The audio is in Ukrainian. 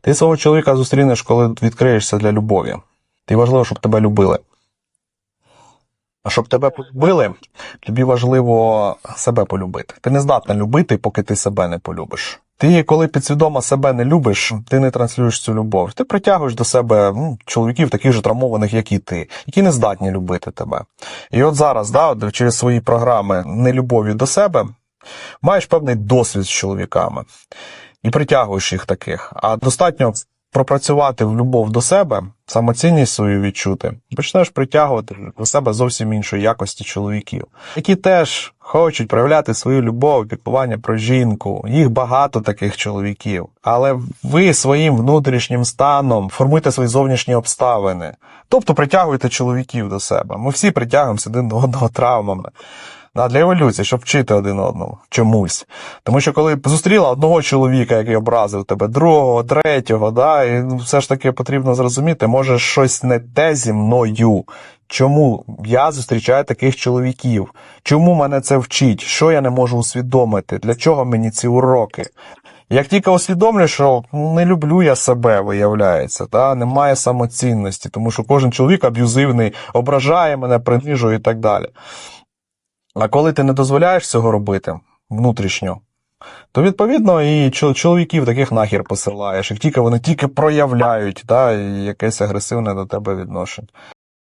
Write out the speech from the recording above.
Ти свого чоловіка зустрінеш, коли відкриєшся для любові. Ти важливо, щоб тебе любили. А щоб тебе полюбили, тобі важливо себе полюбити. Ти не здатна любити, поки ти себе не полюбиш. Ти, коли підсвідомо себе не любиш, ти не транслюєш цю любов. Ти притягуєш до себе ну, чоловіків, таких же травмованих, як і ти, які не здатні любити тебе. І от зараз, да, от через свої програми нелюбові до себе, маєш певний досвід з чоловіками і притягуєш їх таких. А достатньо пропрацювати в любов до себе, самоцінність свою відчути, почнеш притягувати до себе зовсім іншої якості чоловіків, які теж хочуть проявляти свою любов, піклування про жінку. Їх багато таких чоловіків. Але ви своїм внутрішнім станом формуєте свої зовнішні обставини. Тобто притягуєте чоловіків до себе. Ми всі притягуємося один до одного травмами. Да, для еволюції, щоб вчити один одного чомусь. Тому що коли зустріла одного чоловіка, який образив тебе, другого, третього, да, і ну, все ж таки потрібно зрозуміти, може щось не те зі мною. Чому я зустрічаю таких чоловіків? Чому мене це вчить? Що я не можу усвідомити? Для чого мені ці уроки? Як тільки усвідомлю, що не люблю я себе, виявляється, та немає самоцінності, тому що кожен чоловік аб'юзивний, ображає мене, принижує і так далі. А коли ти не дозволяєш цього робити внутрішньо, то відповідно і чоловіків таких нахер посилаєш, як тільки вони тільки проявляють та, якесь агресивне до тебе відношення.